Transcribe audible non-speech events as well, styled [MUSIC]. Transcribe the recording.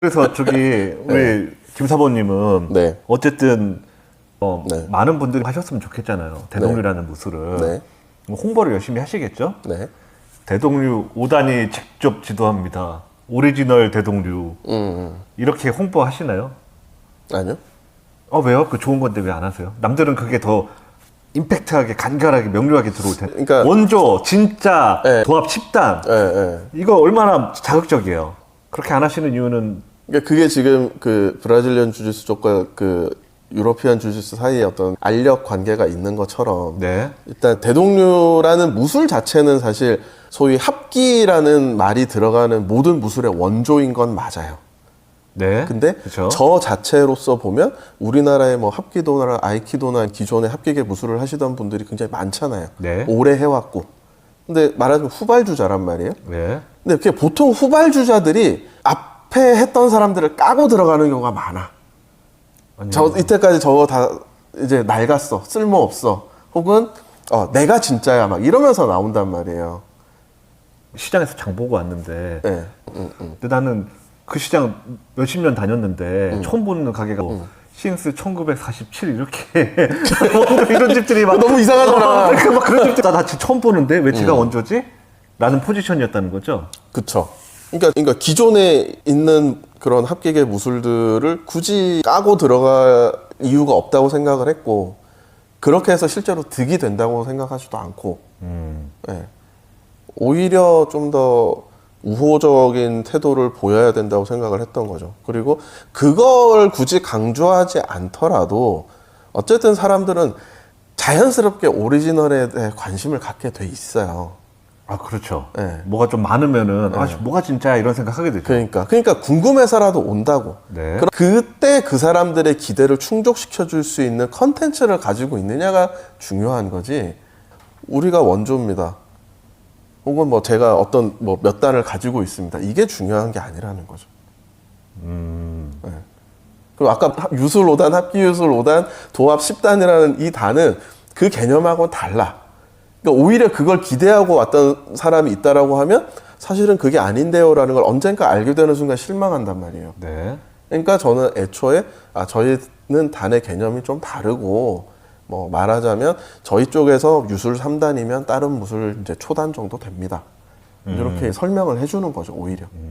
그래서 저기 [LAUGHS] 우리 김 사모님은 네. 어쨌든 어, 네. 많은 분들이 하셨으면 좋겠잖아요. 대동류라는 무술을 네. 뭐 홍보를 열심히 하시겠죠. 네. 대동류 5단이 직접 지도합니다. 오리지널 대동류 음, 음. 이렇게 홍보하시나요? 아니요. 어 왜요? 그 좋은 건데 왜 안 하세요? 남들은 그게 더 임팩트하게 간결하게 명료하게 들어올 텐데 그러니까- 원조 진짜 네. 도합 10단 예, 예. 이거 얼마나 자극적이에요. 그렇게 안 하시는 이유는 그러니까 그게 지금 그 브라질리언 주짓수 쪽과 그 유러피안 주짓수 사이에 어떤 알력 관계가 있는 것처럼 네. 일단 대동류라는 무술 자체는 사실 소위 합기라는 말이 들어가는 모든 무술의 원조인 건 맞아요. 네. 근데 그쵸? 저 자체로서 보면 우리나라의 뭐 합기도나 아이키도나 기존의 합기계 무술을 하시던 분들이 굉장히 많잖아요. 네. 오래 해왔고. 근데 말하자면 후발주자란 말이에요. 네. 근데 그게 보통 후발주자들이 앞에 했던 사람들을 까고 들어가는 경우가 많아. 아니, 저 이때까지 저거 다 이제 낡았어, 쓸모 없어, 혹은 어, 내가 진짜야 막 이러면서 나온단 말이에요. 시장에서 장 보고 왔는데 예. 음, 음. 근데 나는 그 시장 몇십 년 다녔는데 처음 보는 가게가 뭐 시흥스 1947 이렇게 뭐 [LAUGHS] 이런 집들이 막 너무 이상하잖아. 어, 그막 그런 집들 나, 나 처음 보는데 왜 제가 원조지? 라는 포지션이었다는 거죠. 그쵸. 그러니까, 그러니까 기존에 있는 그런 합기계 무술들을 굳이 까고 들어갈 이유가 없다고 생각을 했고 그렇게 해서 실제로 득이 된다고 생각하지도 않고 음. 예. 오히려 좀 더 우호적인 태도를 보여야 된다고 생각을 했던 거죠. 그리고 그걸 굳이 강조하지 않더라도 어쨌든 사람들은 자연스럽게 오리지널에 대해 관심을 갖게 돼 있어요. 아 그렇죠. 네. 뭐가 좀 많으면은 아 뭐가 진짜야 이런 생각하게 되죠. 그러니까 그러니까 궁금해서라도 온다고. 네. 그럼 그때 그 사람들의 기대를 충족시켜 줄 수 있는 컨텐츠를 가지고 있느냐가 중요한 거지. 우리가 원조입니다. 혹은 뭐 제가 어떤 뭐 몇 단을 가지고 있습니다. 이게 중요한 게 아니라는 거죠. 음. 네. 그리고 아까 합- 유술 5단, 합기 유술 5단, 도합 10단이라는 이 단은 그 개념하고는 달라. 그러니까 오히려 그걸 기대하고 왔던 사람이 있다라고 하면 사실은 그게 아닌데요라는 걸 언젠가 알게 되는 순간 실망한단 말이에요. 네. 그러니까 저는 애초에 아 저희는 단의 개념이 좀 다르고 뭐 말하자면 저희 쪽에서 유술 3단이면 다른 무술 이제 초단 정도 됩니다. 이렇게 설명을 해주는 거죠 오히려. 음.